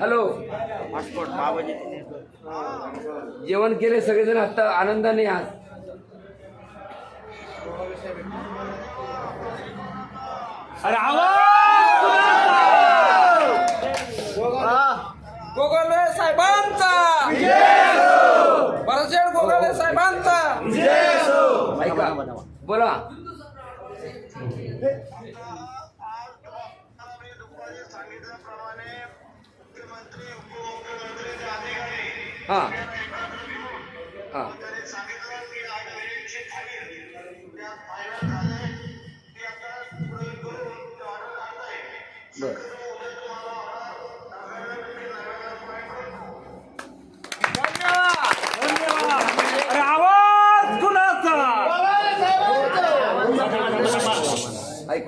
Hello. जेवण केले सगळेजण आता आनंदाने आज. अरे गोगले साहेबांचा! बरसेड गोगले साहेबांचा! ऐका बोला. हा. हा. ऐक.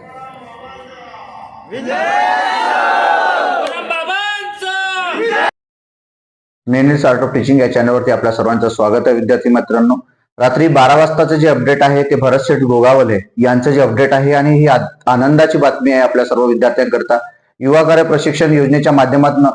नेहमीच आर्ट ऑफ टीचिंग या चॅनलवरती आपल्या सर्वांचं स्वागत आहे. विद्यार्थी मित्रांनो रात्री बारा वाजताचं जे अपडेट आहे ते भरत शेठ गोगावले यांचं जे अपडेट आहे आणि ही आनंदाची बातमी आहे आपल्या सर्व विद्यार्थ्यांकरता. युवा कार्य प्रशिक्षण योजनेच्या माध्यमातून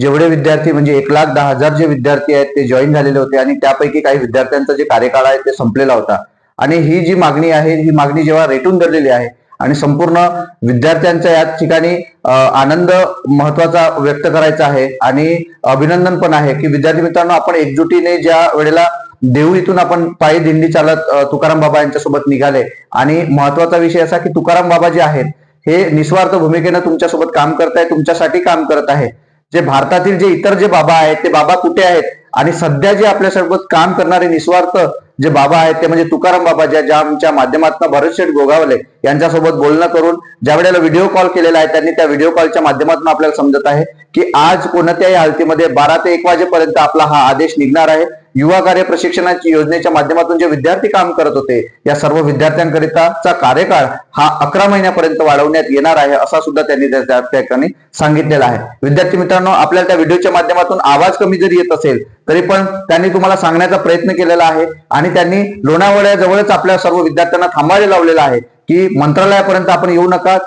जेवढे विद्यार्थी म्हणजे एक लाख दहा हजार जे विद्यार्थी आहेत ते जॉईन झालेले होते आणि त्यापैकी काही विद्यार्थ्यांचा जे कार्यकाळ आहे ते संपलेला होता. आणि ही जी मागणी आहे ही मागणी जेव्हा रेटून धरलेली आहे आणि संपूर्ण विद्यार्थ्यांचा या ठिकाणी आनंद महत्त्वाचा व्यक्त करायचा आहे आणि अभिनंदन पण आहे की विद्यार्थी मित्रांनो आपण एकजुटीने ज्या वेळेला देऊळीतून आपण पायी दिंडी चालत तुकाराम बाबा यांच्यासोबत निघाले आणि महत्त्वाचा विषय असा की तुकाराम बाबा जे आहेत हे निस्वार्थ भूमिकेनं तुमच्यासोबत काम करत आहे तुमच्यासाठी काम करत आहे. जे भारतातील जे इतर जे बाबा आहेत ते बाबा कुठे आहेत? आणि सध्या जे आपल्यासोबत काम करणारे निस्वार्थ जे बाबा आहेत ते म्हणजे तुकाराम बाबा ज्या ज्या आमच्या माध्यमातून भरत शेठ गोगावले यांच्यासोबत बोलणं करून ज्या वेळेला व्हिडिओ कॉल केलेला आहे त्यांनी त्या व्हिडिओ कॉलच्या माध्यमातून आपल्याला समजत आहे की आज कोणत्याही हालतीमध्ये बारा ते एक वाजेपर्यंत आपला हा आदेश निघणार आहे. युवा कार्य प्रशिक्षणाची योजनेच्या माध्यमातून जे विद्यार्थी काम करत होते या सर्व विद्यार्थ्यांकरिताचा कार्यकाळ हा अकरा महिन्यापर्यंत वाढवण्यात येणार आहे असा सुद्धा त्यांनी त्या ठिकाणी सांगितलेला आहे. विद्यार्थी मित्रांनो आपल्याला त्या व्हिडिओच्या माध्यमातून आवाज कमी जरी येत असेल तरी पण त्यांनी तुम्हाला सांगण्याचा प्रयत्न केलेला आहे आणि त्यांनी लोणावळ्याजवळच आपल्या सर्व विद्यार्थ्यांना थांबायला लावलेला आहे की मंत्रालयापर्यंत आपण येऊ नका.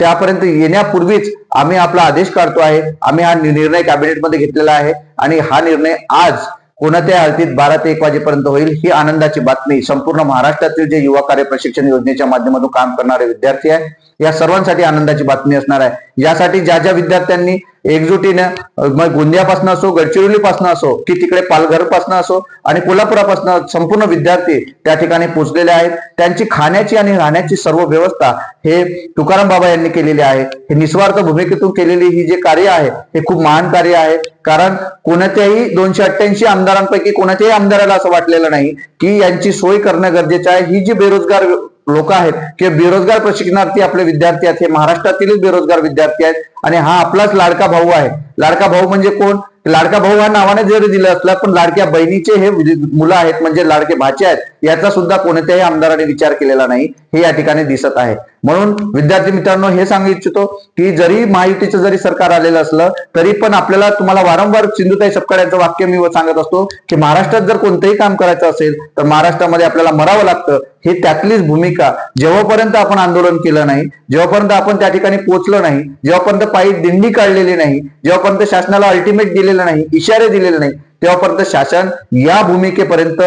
त्यापर्यंत येण्यापूर्वीच आम्ही आपला आदेश काढतो आहे. आम्ही हा निर्णय कॅबिनेटमध्ये घेतलेला आहे आणि हा निर्णय आज कोणत्या आरतीत बारा ते एक वाजेपर्यंत होईल ही आनंदाची बातमी. संपूर्ण महाराष्ट्रातील जे युवा कार्य प्रशिक्षण योजनेच्या माध्यमातून काम करणारे विद्यार्थी आहे या सर्वांसाठी आनंदाची बातमी असणार आहे. यासाठी ज्या ज्या विद्यार्थ्यांनी एकजुटीने मग गोंदियापासून असो गडचिरोलीपासून असो की तिकडे पालघरपासून असो आणि कोल्हापुरापासून संपूर्ण विद्यार्थी त्या ठिकाणी पोहोचलेले आहेत. त्यांची खाण्याची आणि राहण्याची सर्व व्यवस्था हे तुकाराम बाबा यांनी केलेली आहे. हे निस्वार्थ भूमिकेतून केलेली ही जे कार्य आहे हे खूप महान कार्य आहे. कारण कोणत्याही दोनशे अठ्ठ्याऐंशी आमदारांपैकी कोणत्याही आमदाराला असं वाटलेलं नाही की यांची सोय करणं गरजेचं आहे. ही जी बेरोजगार लोक आहेत किंवा बेरोजगार प्रशिक्षणार्थी आपले विद्यार्थी आहेत हे महाराष्ट्रातीलच बेरोजगार विद्यार्थी आहेत आणि हा आपलाच लाडका भाऊ आहे. लाडका भाऊ म्हणजे कोण? लाडका भाऊ हा नावाने जरी दिलं असलं पण लाडक्या बहिणीचे हे मुलं आहेत म्हणजे लाडके भाचे आहेत याचा सुद्धा कोणत्याही आमदाराने विचार केलेला नाही हे या ठिकाणी दिसत आहे. म्हणून विद्यार्थी मित्रांनो हे सांगू इच्छितो की जरी महायुतीचं जरी सरकार आलेलं असलं तरी पण आपल्याला तुम्हाला वारंवार सिंधुताई सपकाळ यांचं वाक्य मी सांगत असतो की महाराष्ट्रात जर कोणतंही काम करायचं असेल तर महाराष्ट्रामध्ये आपल्याला मरावं लागतं. ही त्यातलीच भूमिका. जेव्हापर्यंत आपण आंदोलन केलं नाही जेव्हापर्यंत आपण त्या ठिकाणी पोहोचलो नाही जेव्हापर्यंत पायी दिंडी काढलेली नाही जेव्हापर्यंत शासनाला अल्टिमेट दिलेलं नाही इशारे दिलेले नाही तेव्हापर्यंत शासन या भूमिकेपर्यंत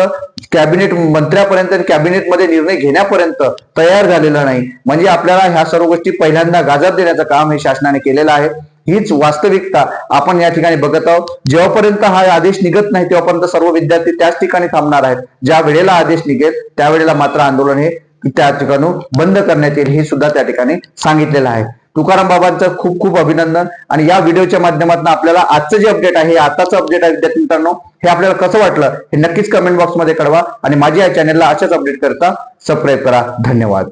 कॅबिनेट मंत्र्यापर्यंत कॅबिनेटमध्ये निर्णय घेण्यापर्यंत तयार झालेला नाही. म्हणजे आपल्याला ह्या सर्व गोष्टी पहिल्यांदा गाजर देण्याचं काम हे शासनाने केलेलं आहे. हीच वास्तविकता आपण या ठिकाणी बघत आहोत. जेव्हापर्यंत हा आदेश निघत नाही तेव्हापर्यंत सर्व विद्यार्थी त्याच ठिकाणी थांबणार आहेत. ज्या वेळेला आदेश निघेल त्यावेळेला मात्र आंदोलन हे त्या ठिकाणी बंद करण्यात येईल हे सुद्धा त्या ठिकाणी सांगितलेलं आहे. तुकाराम बाबांचं खूप खूप अभिनंदन. आणि या व्हिडिओच्या माध्यमातून आपल्याला आजचं जे अपडेट आहे आताचं अपडेट आहे विद्यार्थी मित्रांनो हे आपल्याला कसं वाटलं हे नक्कीच कमेंट बॉक्समध्ये कळवा. आणि माझ्या या चॅनलला अशाच अपडेट करता सबस्क्राईब करा. धन्यवाद.